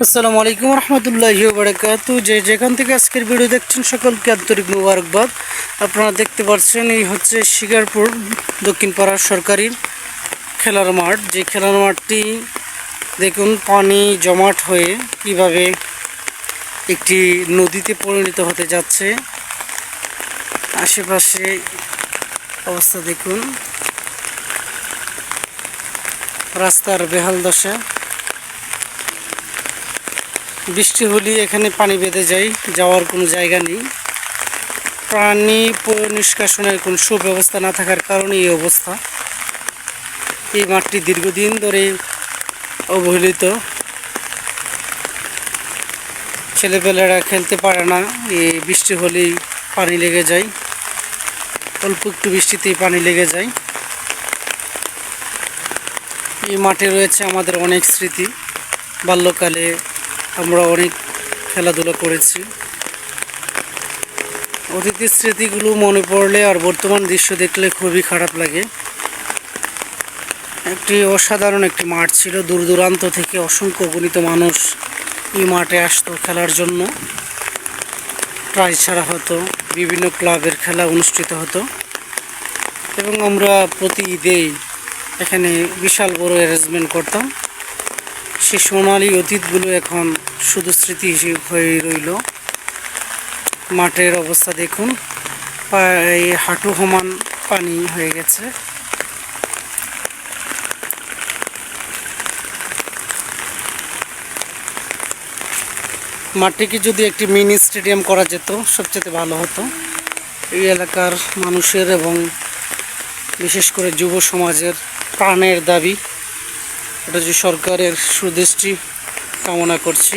আসসালামু আলাইকুম রহমতুল্লাহ বারাকাত যে যেখান থেকে আজকের ভিডিও দেখছেন সকলকে আন্তরিক মুবারকবাদ। আপনারা দেখতে পাচ্ছেন, এই হচ্ছে শিকারপুর দক্ষিণ পাড়ার সরকারি খেলার মাঠ। যে খেলার মাঠটি দেখুন, পানি জমাট হয়ে কীভাবে একটি নদীতে পরিণত হতে যাচ্ছে। আশেপাশে অবস্থা দেখুন। রাস্তার বেহাল দশা। বৃষ্টি হলে এখানে পানি বেঁধে যায়, যাওয়ার কোনো জায়গা নেই। পানি প- নিষ্কাশনের কোনো সুব্যবস্থা না থাকার কারণে এই অবস্থা। এই মাঠটি দীর্ঘদিন ধরে অবহেলিত। ছেলেপেলেরা খেলতে পারে না এই বৃষ্টি হলেই পানি লেগে যায়। অল্প একটু বৃষ্টিতেই পানি লেগে যায়। এই মাঠে রয়েছে আমাদের অনেক স্মৃতি। বাল্যকালে আমরা অনেক খেলাধুলা করেছি। অতীতের স্মৃতিগুলো মনে পড়লে আর বর্তমান দৃশ্য দেখলে খুবই খারাপ লাগে। একটি অসাধারণ একটি মাঠ ছিল। দূর দূরান্ত থেকে অসংখ্য গণিত মানুষ এই মাঠে আসতো খেলার জন্য। প্রাইজ ছাড়া হতো, বিভিন্ন ক্লাবের খেলা অনুষ্ঠিত হতো। এবং আমরা প্রতি ঈদেই এখানে বিশাল বড় অ্যারেঞ্জমেন্ট করতাম। সে সোনালি অতীতগুলো এখন শুধু স্মৃতি হিসেবে হয়ে রইল। মাঠের অবস্থা দেখুন, প্রায় হাঁটু সমান পানি হয়ে গেছে। মাঠটিকে যদি একটি মিনি স্টেডিয়াম করা যেত, সবচেয়ে ভালো হতো। এই এলাকার মানুষের এবং বিশেষ করে যুব সমাজের প্রাণের দাবি। এটা যে সরকারের সুদৃষ্টি কামনা করছি।